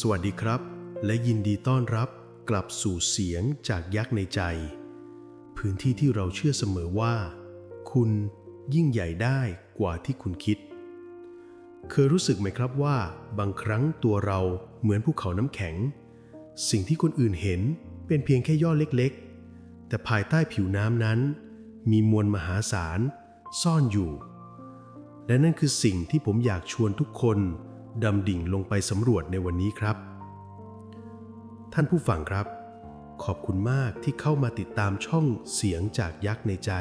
สวัสดีครับ และยินดีต้อนรับกลับสู่เสียงจากยักษ์ในใจ พื้นที่ที่เราเชื่อเสมอว่า คุณยิ่งใหญ่ได้กว่าที่คุณคิด เคยรู้สึกไหมครับว่า บางครั้งตัวเราเหมือนภูเขาน้ำแข็ง สิ่งที่คนอื่นเห็นเป็นเพียงแค่ยอดเล็กๆ แต่ภายใต้ผิวน้ำนั้น มีมวลมหาศาลซ่อนอยู่ และนั่นคือสิ่งที่ผมอยากชวนทุกคน ดำดิ่งลงไปสำรวจในวันนี้ครับ ท่านผู้ฟังครับ ขอบคุณมากที่เข้ามาติดตามช่องเสียงจากยักษ์ในใจ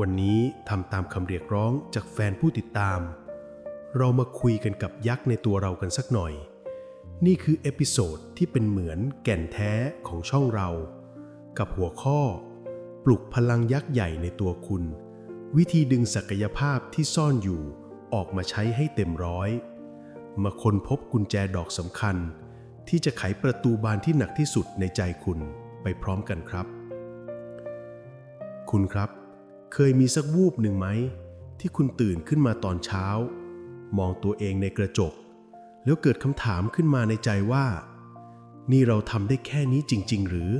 วันนี้ทำตามคำเรียกร้องจากแฟนผู้ติดตาม เรามาคุยกันกับยักษ์ในตัวเรากันสักหน่อย นี่คือเอพิโซดที่เป็นเหมือนแก่นแท้ของช่องเรา กับหัวข้อ ปลุกพลังยักษ์ใหญ่ในตัวคุณ วิธีดึงศักยภาพที่ซ่อนอยู่ออกมาใช้ให้เต็มร้อย มาค้นพบกุญแจดอกสำคัญ ที่จะไขประตูบานที่หนักที่สุดในใจคุณไปพร้อมกันครับ คุณครับ เคยมีสักวูบหนึ่งไหม ที่คุณตื่นขึ้นมาตอนเช้า มองตัวเองในกระจก แล้วเกิดคำถามขึ้นมาในใจว่า นี่เราทำได้แค่นี้จริง ๆ หรือ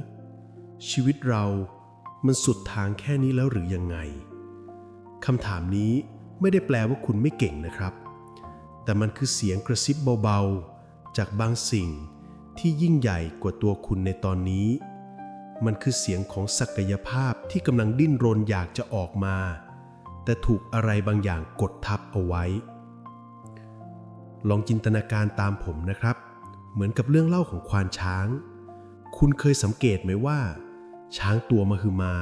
ชีวิตเรามันสุดทางแค่นี้แล้วหรือยังไงคำถามนี้ไม่ได้แปลว่าคุณไม่เก่งนะครับ แต่มันคือเสียงกระซิบเบาๆ จากบางสิ่งที่ยิ่งใหญ่กว่าตัวคุณในตอนนี้ มันคือเสียงของศักยภาพที่กำลังดิ้นรนอยากจะออกมา แต่ถูกอะไรบางอย่างกดทับเอาไว้ ลองจินตนาการตามผมนะครับ เหมือนกับเรื่องเล่าของควานช้าง คุณเคยสังเกตไหมว่า ช้างตัวมหึมา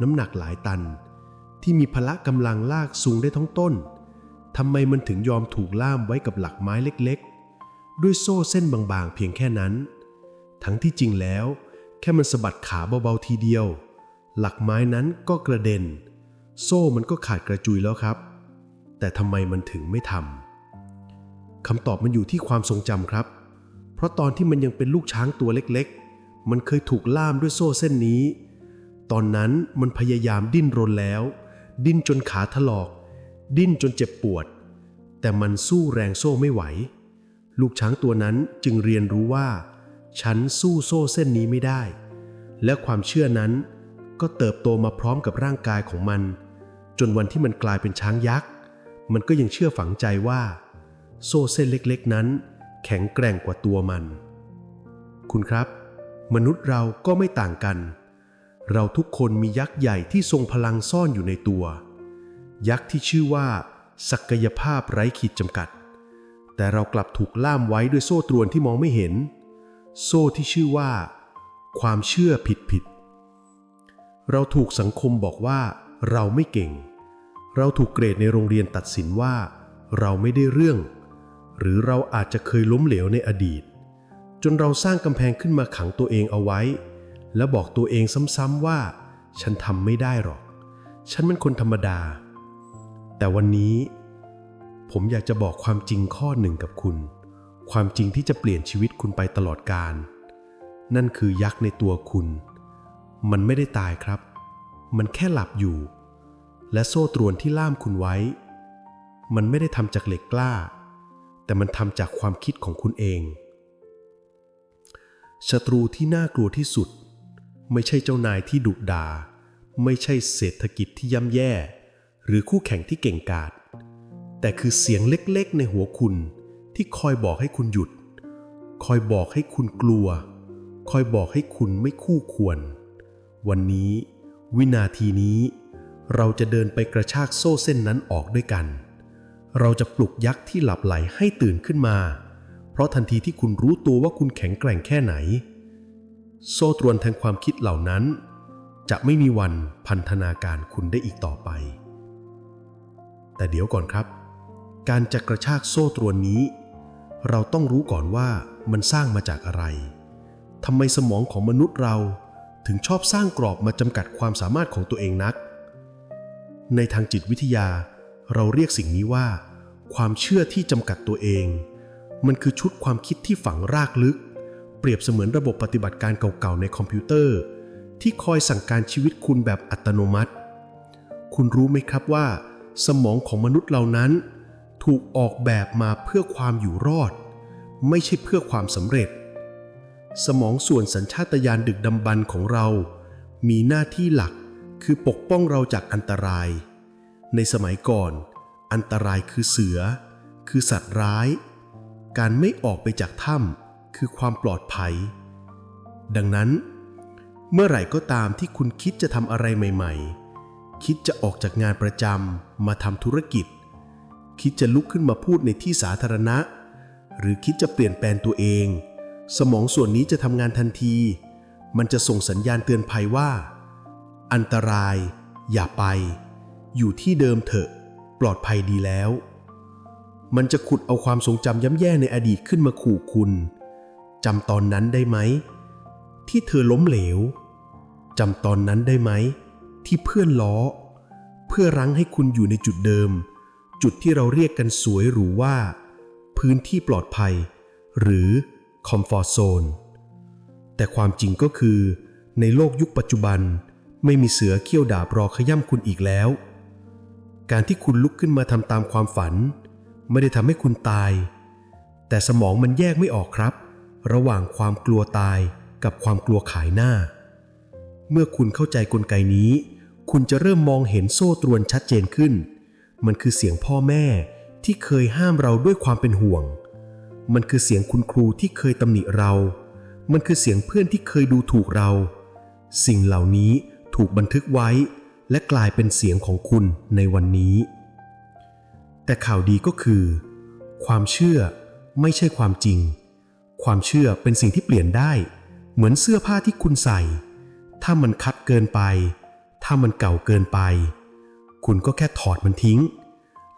น้ำหนักหลายตัน ที่มีพละกำลังลากสูงได้ทั้งต้น ทำไมมันถึงยอมถูกล่ามไว้กับหลักไม้เล็กๆ ด้วยโซ่เส้นบางๆ เพียงแค่นั้น ทั้งที่จริงแล้ว แค่มันสะบัดขาเบาๆทีเดียว หลักไม้นั้นก็กระเด็น โซ่มันก็ขาดกระจุยแล้วครับ แต่ทำไมมันถึงไม่ทำคำตอบมันอยู่ที่ความทรงจำครับ เพราะตอนที่มันยังเป็นลูกช้างตัวเล็กๆ มันเคยถูกล่ามด้วยโซ่เส้นนี้ ตอนนั้นมันพยายามดิ้นรนแล้ว ดิ้นจนขาถลอก ดิ้นจนเจ็บปวด แต่มันสู้แรงโซ่ไม่ไหว ลูกช้างตัวนั้นจึงเรียนรู้ว่า ฉันสู้โซ่เส้นนี้ไม่ได้ และความเชื่อนั้นก็เติบโตมาพร้อมกับร่างกายของมัน จนวันที่มันกลายเป็นช้างยักษ์ มันก็ยังเชื่อฝังใจว่า โซ่เส้นเล็กๆนั้น แข็งแกร่งกว่าตัวมัน คุณครับ มนุษย์เราก็ไม่ต่างกัน เราทุกคนมียักษ์ใหญ่ที่ทรงพลังซ่อนอยู่ในตัว ยักษ์ที่ชื่อว่า ศักยภาพไร้ขีดจำกัด แต่เรากลับถูกล่ามไว้ด้วยโซ่ตรวนที่มองไม่เห็น โซ่ที่ชื่อว่า ความเชื่อผิดผิด เราถูกสังคมบอกว่า เราไม่เก่ง เราถูกเกรดในโรงเรียนตัดสินว่า เราไม่ได้เรื่อง หรือเราอาจจะเคยล้มเหลวในอดีต จนเราสร้างกำแพงขึ้นมาขังตัวเองเอาไว้ แล้วบอกตัวเองซ้ำๆว่า ฉันทำไม่ได้หรอก ฉันเป็นคนธรรมดา แต่วันนี้ผมอยากจะบอกความจริงข้อหนึ่งกับคุณ ความจริงที่จะเปลี่ยนชีวิตคุณไปตลอดกาลนั่นคือยักษ์ในตัวคุณ มันไม่ได้ตายครับ มันแค่หลับอยู่ และโซ่ตรวนที่ล่ามคุณไว้ มันไม่ได้ทำจากเหล็กกล้า แต่มันทำจากความคิดของคุณเองศัตรูที่น่ากลัวที่สุด ไม่ใช่เจ้านายที่ดุดา ไม่ใช่เศรษฐกิจที่ย่ำแย่ หรือคู่แข่งที่เก่งกาจแต่คือเสียงเล็กๆ ในหัวคุณที่คอยบอกให้คุณหยุด คอยบอกให้คุณกลัว คอยบอกให้คุณไม่คู่ควร วันนี้ วินาทีนี้ เราจะเดินไปกระชากโซ่เส้นนั้นออกด้วยกัน เราจะปลุกยักษ์ที่หลับไหลให้ตื่นขึ้นมา เพราะทันทีที่คุณรู้ตัวว่าคุณแข็งแกร่งแค่ไหน โซ่ตรวนแทนความคิดเหล่านั้น จะไม่มีวันพันธนาการคุณได้อีกต่อไป แต่เดี๋ยวก่อนครับ การจะกระชากโซ่ตรวนนี้ เราต้องรู้ก่อนว่ามันสร้างมาจากอะไรทำไมสมองของมนุษย์เราถึงชอบสร้างกรอบมาจำกัดความสามารถของตัวเองนัก ในทางจิตวิทยา เราเรียกสิ่งนี้ว่า ความเชื่อที่จำกัดตัวเอง มันคือชุดความคิดที่ฝังรากลึก เปรียบเสมือนระบบปฏิบัติการเก่าๆในคอมพิวเตอร์ ที่คอยสั่งการชีวิตคุณแบบอัตโนมัติ คุณรู้ไหมครับว่า สมองของมนุษย์เหล่านั้น ถูกออกแบบมาเพื่อความอยู่รอด ไม่ใช่เพื่อความสำเร็จ สมองส่วนสัญชาตญาณดึกดำบรรพ์ของเรา มีหน้าที่หลักคือปกป้องเราจากอันตราย ในสมัยก่อน อันตรายคือเสือ คือสัตว์ร้าย การไม่ออกไปจากถ้ำคือความปลอดภัย ดังนั้น เมื่อไหร่ก็ตามที่คุณคิดจะทำอะไรใหม่ ๆ คิดจะออกจากงานประจำมาทำธุรกิจ คิดจะลุกขึ้นมาพูดในที่สาธารณะ หรือคิดจะเปลี่ยนแปลงตัวเอง สมองส่วนนี้จะทำงานทันที มันจะส่งสัญญาณเตือนภัยว่า อันตราย อย่าไป อยู่ที่เดิมเถอะ ปลอดภัยดีแล้ว มันจะขุดเอาความทรงจำย่ำแย่ในอดีตขึ้นมาขู่คุณจำตอนนั้นได้ไหม ที่เธอล้มเหลวจำตอนนั้นได้ไหม ที่เพื่อนล้อ เพื่อรั้งให้คุณอยู่ในจุดเดิม จุดที่เราเรียกกันสวยหรูว่า พื้นที่ปลอดภัย หรือ comfort zone แต่ความจริงก็คือ ในโลกยุคปัจจุบัน ไม่มีเสือเขี้ยวดาบรอขย่ำคุณอีกแล้ว การที่คุณลุกขึ้นมาทำตามความฝัน ไม่ได้ทำให้คุณตาย แต่สมองมันแยกไม่ออกครับ ระหว่างความกลัวตายกับความกลัวขายหน้า เมื่อคุณเข้าใจกลไกนี้ คุณจะเริ่มมองเห็นโซ่ตรวนชัดเจนขึ้น มันคือเสียงพ่อแม่ที่เคยห้ามเราด้วยความเป็นห่วง มันคือเสียงคุณครูที่เคยตำหนิเรา มันคือเสียงเพื่อนที่เคยดูถูกเรา สิ่งเหล่านี้ถูกบันทึกไว้ และกลายเป็นเสียงของคุณในวันนี้ แต่ข่าวดีก็คือ ความเชื่อไม่ใช่ความจริง ความเชื่อเป็นสิ่งที่เปลี่ยนได้ เหมือนเสื้อผ้าที่คุณใส่ ถ้ามันคัดเกินไป ถ้ามันเก่าเกินไป คุณก็แค่ถอดมันทิ้ง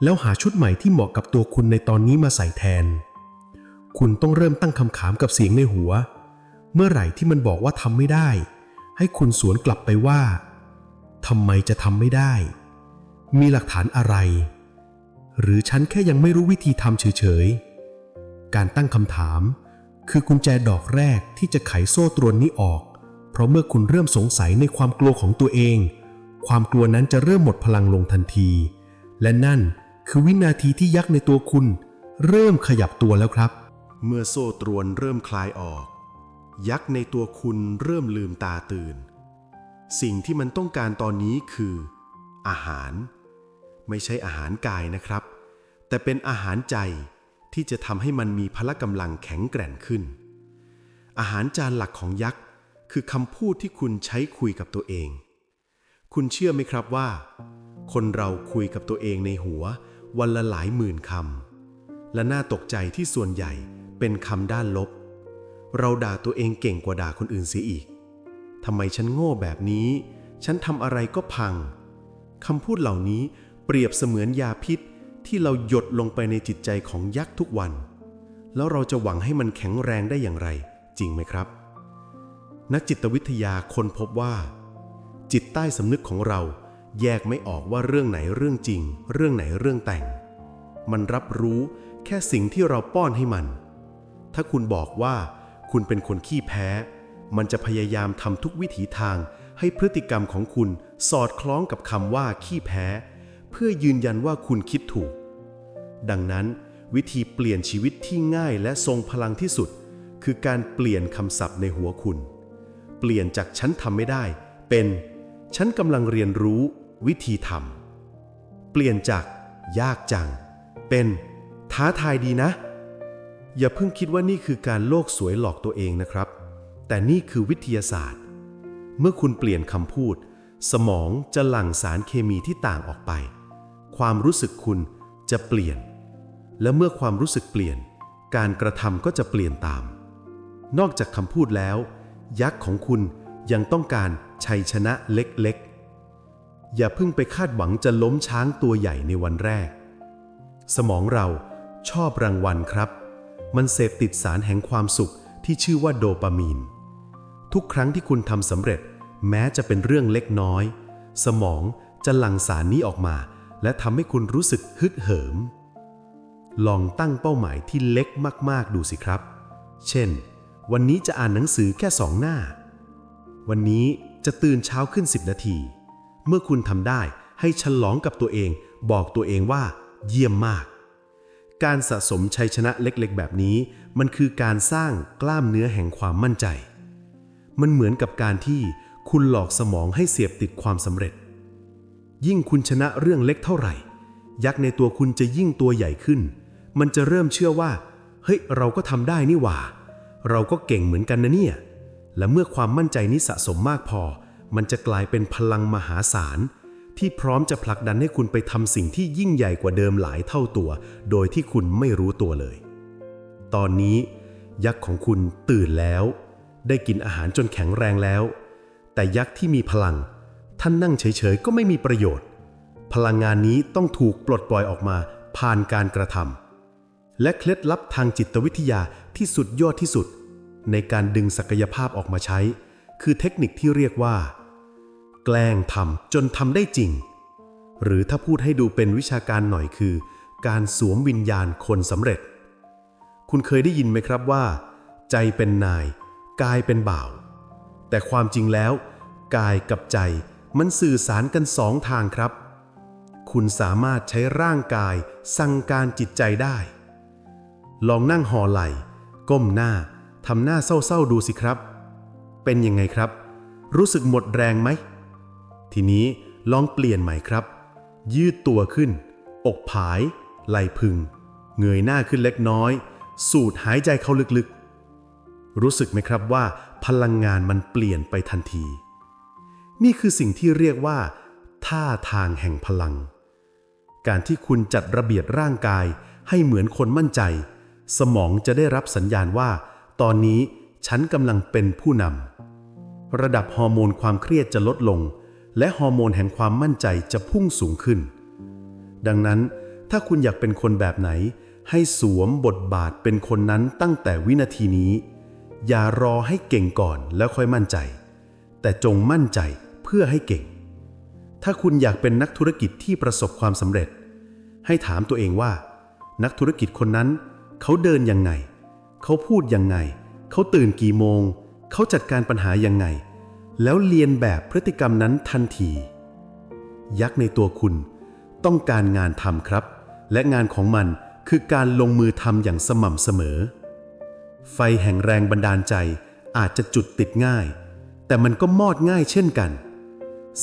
แล้วหาชุดใหม่ที่เหมาะกับตัวคุณในตอนนี้มาใส่แทน คุณต้องเริ่มตั้งคำถามกับเสียงในหัว เมื่อไหร่ที่มันบอกว่าทำไม่ได้ ให้คุณสวนกลับไปว่าทำไมจะทำไม่ได้ มีหลักฐานอะไร หรือฉันแค่ยังไม่รู้วิธีทำเฉยๆ การตั้งคำถาม คือกุญแจดอกแรกที่จะไขโซ่ตรวนนี้ออก เพราะเมื่อคุณเริ่มสงสัยในความกลัวของตัวเอง ความกลัวนั้นจะเริ่มหมดพลังลงทันที และนั่นคือวินาทีที่ยักษ์ในตัวคุณ เริ่มขยับตัวแล้วครับ เมื่อโซ่ตรวนเริ่มคลายออก ยักษ์ในตัวคุณเริ่มลืมตาตื่น สิ่งที่มันต้องการตอนนี้คือ อาหาร ไม่ใช่อาหารกายนะครับ แต่เป็นอาหารใจที่จะทำให้มันมีพละกำลังแข็งแกร่งขึ้น อาหารจานหลักของยักษ์ คือคำพูดที่คุณใช้คุยกับตัวเอง คุณเชื่อไหมครับว่า คนเราคุยกับตัวเองในหัว วันละหลายหมื่นคำและน่าตกใจที่ส่วนใหญ่เป็นคำด้านลบ เราด่าตัวเองเก่งกว่าด่าคนอื่นเสียอีกทำไมฉันโง่แบบนี้ ฉันทำอะไรก็พังคำพูดเหล่านี้เปรียบเสมือนยาพิษที่เราหยดลงไปในจิตใจของยักษ์ทุกวัน แล้วเราจะหวังให้มันแข็งแรงได้อย่างไร จริงไหมครับ นักจิตวิทยาค้นพบว่า จิตใต้สำนึกของเราแยกไม่ออกว่าเรื่องไหนเรื่องจริง เรื่องไหนเรื่องแต่ง มันรับรู้แค่สิ่งที่เราป้อนให้มัน ถ้าคุณบอกว่าคุณเป็นคนขี้แพ้ มันจะพยายามทำทุกวิถีทางให้พฤติกรรมของคุณสอดคล้องกับคำว่าขี้แพ้ เพื่อยืนยันว่าคุณคิดถูก ดังนั้นวิธีเปลี่ยนชีวิตที่ง่ายและทรงพลังที่สุด คือการเปลี่ยนคำศัพท์ในหัวคุณ เปลี่ยนจากฉันทำไม่ได้ เป็นฉันกำลังเรียนรู้วิธีทำเปลี่ยนจากยากจัง เป็นท้าทายดีนะ อย่าเพิ่งคิดว่านี่คือการโลกสวยหลอกตัวเองนะครับ แต่นี่คือวิทยาศาสตร์ เมื่อคุณเปลี่ยนคำพูด สมองจะหลั่งสารเคมีที่ต่างออกไป ความรู้สึกคุณจะเปลี่ยน และเมื่อความรู้สึกเปลี่ยน การกระทำก็จะเปลี่ยนตาม นอกจากคำพูดแล้ว ยักษ์ของคุณยังต้องการชัยชนะเล็กๆ อย่าเพิ่งไปคาดหวังจะล้มช้างตัวใหญ่ในวันแรก สมองเราชอบรางวัลครับ มันเสพติดสารแห่งความสุขที่ชื่อว่าโดปามีน ทุกครั้งที่คุณทำสำเร็จ แม้จะเป็นเรื่องเล็กน้อย สมองจะหลั่งสารนี้ออกมา และทำให้คุณรู้สึกฮึกเหิม ลองตั้งเป้าหมายที่เล็กมาก ๆ ดูสิครับ เช่น วันนี้จะอ่านหนังสือแค่สองหน้า วันนี้จะตื่นเช้าขึ้น 10 นาที เมื่อคุณทำได้ให้ฉลองกับตัวเอง บอกตัวเองว่า เยี่ยมมาก การสะสมชัยชนะเล็กๆ แบบนี้ มันคือการสร้างกล้ามเนื้อแห่งความมั่นใจ มันเหมือนกับการที่คุณหลอกสมองให้เสียบติดความสำเร็จ ยิ่งคุณชนะเรื่องเล็กเท่าไหร่ ยักษ์ในตัวคุณจะยิ่งตัวใหญ่ขึ้น มันจะเริ่มเชื่อว่า เฮ้ยเราก็ทำได้นี่หว่า เราก็เก่งเหมือนกันนะเนี่ย และเมื่อความมั่นใจนี้สะสมมากพอ มันจะกลายเป็นพลังมหาศาล ที่พร้อมจะผลักดันให้คุณไปทำสิ่งที่ยิ่งใหญ่กว่าเดิมหลายเท่าตัว โดยที่คุณไม่รู้ตัวเลย ตอนนี้ ยักษ์ของคุณตื่นแล้ว ได้กินอาหารจนแข็งแรงแล้ว แต่ยักษ์ที่มีพลัง ท่านนั่งเฉยๆก็ไม่มีประโยชน์ พลังงานนี้ต้องถูกปลดปล่อยออกมาผ่านการกระทำ และเคล็ดลับทางจิตวิทยาที่สุดยอดที่สุด ในการดึงศักยภาพออกมาใช้ คือเทคนิคที่เรียกว่า แกล้งทำจนทำได้จริง หรือถ้าพูดให้ดูเป็นวิชาการหน่อยคือ การสวมวิญญาณคนสำเร็จ คุณเคยได้ยินไหมครับว่า ใจเป็นนาย กายเป็นบ่าว แต่ความจริงแล้ว กายกับใจมันสื่อสารกันสองทางครับ คุณสามารถใช้ร่างกายสั่งการจิตใจได้ ลองนั่งห่อไหล่ ก้มหน้าทำหน้าเศร้าๆดูสิครับ เป็นยังไงครับ รู้สึกหมดแรงไหม ทีนี้ลองเปลี่ยนใหม่ครับ ยืดตัวขึ้น อกผาย ไหล่พึง เงยหน้าขึ้นเล็กน้อย สูดหายใจเข้าลึกๆ รู้สึกไหมครับว่า พลังงานมันเปลี่ยนไปทันที นี่คือสิ่งที่เรียกว่า ท่าทางแห่งพลัง การที่คุณจัดระเบียบร่างกายให้เหมือนคนมั่นใจ สมองจะได้รับสัญญาณว่า ตอนนี้ฉันกำลังเป็นผู้นำ ระดับฮอร์โมนความเครียดจะลดลง และฮอร์โมนแห่งความมั่นใจจะพุ่งสูงขึ้น ดังนั้นถ้าคุณอยากเป็นคนแบบไหน ให้สวมบทบาทเป็นคนนั้นตั้งแต่วินาทีนี้ อย่ารอให้เก่งก่อนแล้วค่อยมั่นใจ แต่จงมั่นใจเพื่อให้เก่ง ถ้าคุณอยากเป็นนักธุรกิจที่ประสบความสำเร็จ ให้ถามตัวเองว่า นักธุรกิจคนนั้น เขาเดินยังไง เขาพูดยังไง เขาตื่นกี่โมง เขาจัดการปัญหายังไง แล้วเรียนแบบพฤติกรรมนั้นทันที ยักษ์ในตัวคุณต้องการงานทำครับ และงานของมันคือการลงมือทำอย่างสม่ำเสมอ ไฟแห่งแรงบันดาลใจอาจจะจุดติดง่าย แต่มันก็มอดง่ายเช่นกัน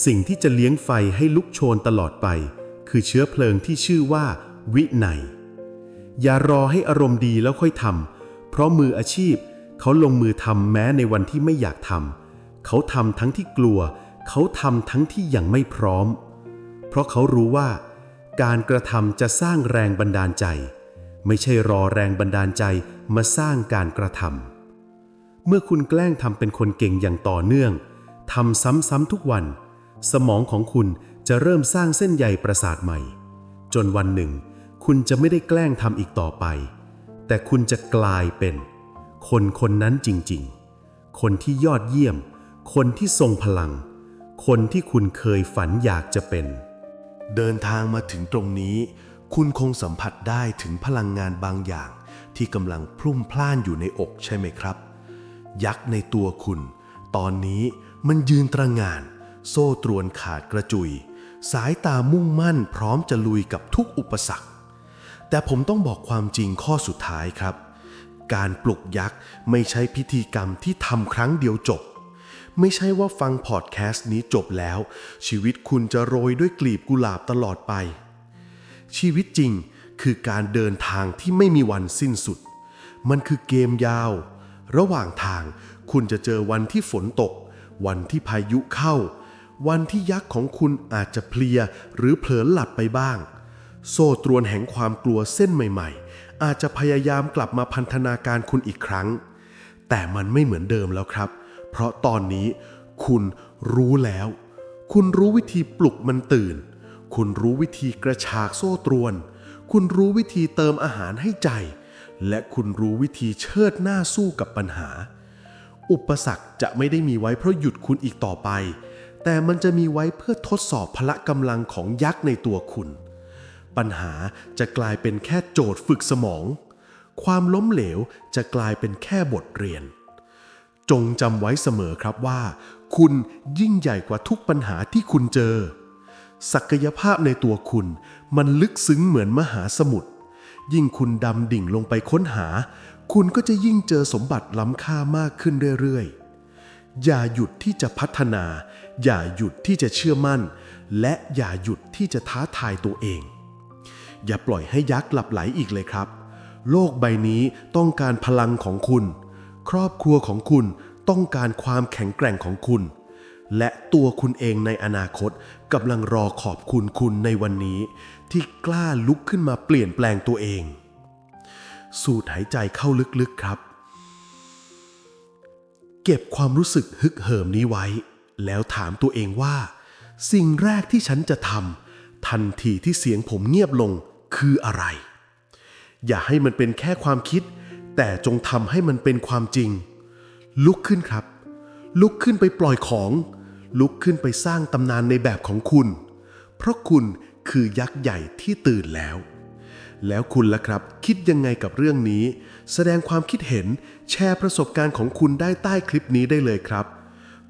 สิ่งที่จะเลี้ยงไฟให้ลุกโชนตลอดไป คือเชื้อเพลิงที่ชื่อว่า วินัย อย่ารอให้อารมณ์ดีแล้วค่อยทำเพราะมืออาชีพ เขาลงมือทำแม้ในวันที่ไม่อยากทำเขาทำทั้งที่กลัว เขาทำทั้งที่ยังไม่พร้อม เพราะเขารู้ว่า การกระทำจะสร้างแรงบันดาลใจ ไม่ใช่รอแรงบันดาลใจมาสร้างการกระทำเมื่อคุณแกล้งทำเป็นคนเก่งอย่างต่อเนื่องทำซ้ำๆทุกวัน สมองของคุณจะเริ่มสร้างเส้นใยประสาทใหม่ จนวันหนึ่ง คุณจะไม่ได้แกล้งทำอีกต่อไป แต่คุณจะกลายเป็น คนคนนั้นจริงๆ คนที่ยอดเยี่ยม คนที่ทรงพลัง คนที่คุณเคยฝันอยากจะเป็น เดินทางมาถึงตรงนี้ คุณคงสัมผัสได้ถึงพลังงานบางอย่าง ที่กำลังพลุ่งพล่านอยู่ในอกใช่ไหมครับ ยักษ์ในตัวคุณ ตอนนี้มันยืนตระงาน โซ่ตรวนขาดกระจุย สายตามุ่งมั่นพร้อมจะลุยกับทุกอุปสรรค แต่ผมต้องบอกความจริงข้อสุดท้ายครับ การปลุกยักษ์ไม่ใช่พิธีกรรมที่ทำครั้งเดียวจบ ไม่ใช่ว่าฟังพอดแคสต์นี้จบแล้ว ชีวิตคุณจะโรยด้วยกลีบกุหลาบตลอดไป ชีวิตจริงคือการเดินทางที่ไม่มีวันสิ้นสุด มันคือเกมยาว ระหว่างทางคุณจะเจอวันที่ฝนตก วันที่พายุเข้า วันที่ยักษ์ของคุณอาจจะเพลียหรือเผลอหลับไปบ้าง โซ่ตรวนแห่งความกลัวเส้นใหม่ๆ อาจจะพยายามกลับมาพันธนาการคุณอีกครั้ง แต่มันไม่เหมือนเดิมแล้วครับ เพราะตอนนี้คุณรู้แล้ว คุณรู้วิธีปลุกมันตื่น คุณรู้วิธีกระชากโซ่ตรวน คุณรู้วิธีเติมอาหารให้ใจ และคุณรู้วิธีเชิดหน้าสู้กับปัญหา อุปสรรคจะไม่ได้มีไว้เพราะหยุดคุณอีกต่อไป แต่มันจะมีไว้เพื่อทดสอบพละกำลังของยักษ์ในตัวคุณ ปัญหาจะกลายเป็นแค่โจทย์ฝึกสมอง ความล้มเหลวจะกลายเป็นแค่บทเรียน จงจำไว้เสมอครับว่า คุณยิ่งใหญ่กว่าทุกปัญหาที่คุณเจอ ศักยภาพในตัวคุณ มันลึกซึ้งเหมือนมหาสมุทร ยิ่งคุณดำดิ่งลงไปค้นหา คุณก็จะยิ่งเจอสมบัติล้ำค่ามากขึ้นเรื่อยๆอย่าหยุดที่จะพัฒนา อย่าหยุดที่จะเชื่อมั่น และอย่าหยุดที่จะท้าทายตัวเอง อย่าปล่อยให้ยักษ์หลับไหลอีกเลยครับ โลกใบนี้ต้องการพลังของคุณ ครอบครัวของคุณต้องการความแข็งแกร่งของคุณ และตัวคุณเองในอนาคตกำลังรอขอบคุณคุณในวันนี้ ที่กล้าลุกขึ้นมาเปลี่ยนแปลงตัวเอง สูดหายใจเข้าลึกๆครับ เก็บความรู้สึกฮึกเหิมนี้ไว้ แล้วถามตัวเองว่า สิ่งแรกที่ฉันจะทำทันทีที่เสียงผมเงียบลง คืออะไร อย่าให้มันเป็นแค่ความคิด แต่จงทำให้มันเป็นความจริง ลุกขึ้นครับ ลุกขึ้นไปปล่อยของ ลุกขึ้นไปสร้างตำนานในแบบของคุณ เพราะคุณคือยักษ์ใหญ่ที่ตื่นแล้ว แล้วคุณล่ะครับ คิดยังไงกับเรื่องนี้ แสดงความคิดเห็นแชร์ประสบการณ์ของคุณได้ใต้คลิปนี้ได้เลยครับ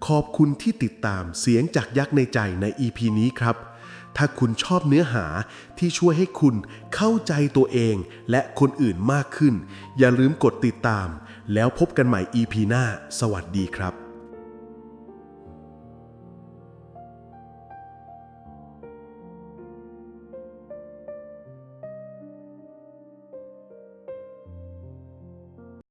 ขอบคุณที่ติดตามเสียงจากยักษ์ในใจใน EP นี้ครับ ถ้าคุณชอบเนื้อหาที่ช่วยให้คุณเข้าใจตัวเองและคนอื่นมากขึ้น อย่าลืมกดติดตาม แล้วพบกันใหม่ EP หน้า สวัสดีครับ